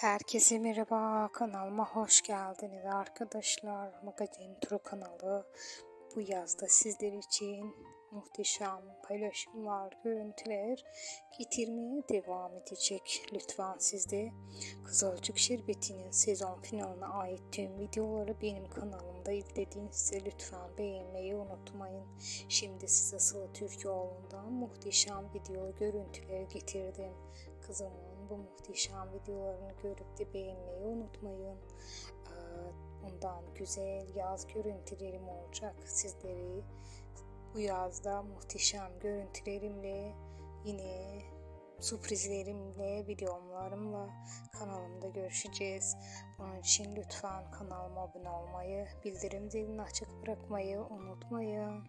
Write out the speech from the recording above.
Herkese merhaba kanalıma hoş geldiniz arkadaşlar. Magazin Turu kanalı bu yazda sizler için muhteşem paylaşımlar, görüntüler getirmeye devam edecek. Lütfen siz de Kızılcık Şerbeti'nin sezon finaline ait tüm videoları benim kanalımda izlediğinizde lütfen beğenmeyi unutmayın. Şimdi size Sıla Türkoğlu'ndan muhteşem video görüntüler getirdim. Kızımın bu muhteşem videolarını görüp de beğenmeyi unutmayın. Ee, Bundan güzel yaz görüntülerim olacak. Sizleri bu yazda muhteşem görüntülerimle yine sürprizlerimle, videolarımla kanalımda görüşeceğiz. Bunun için lütfen kanalıma abone olmayı, bildirim zilini açık bırakmayı unutmayın.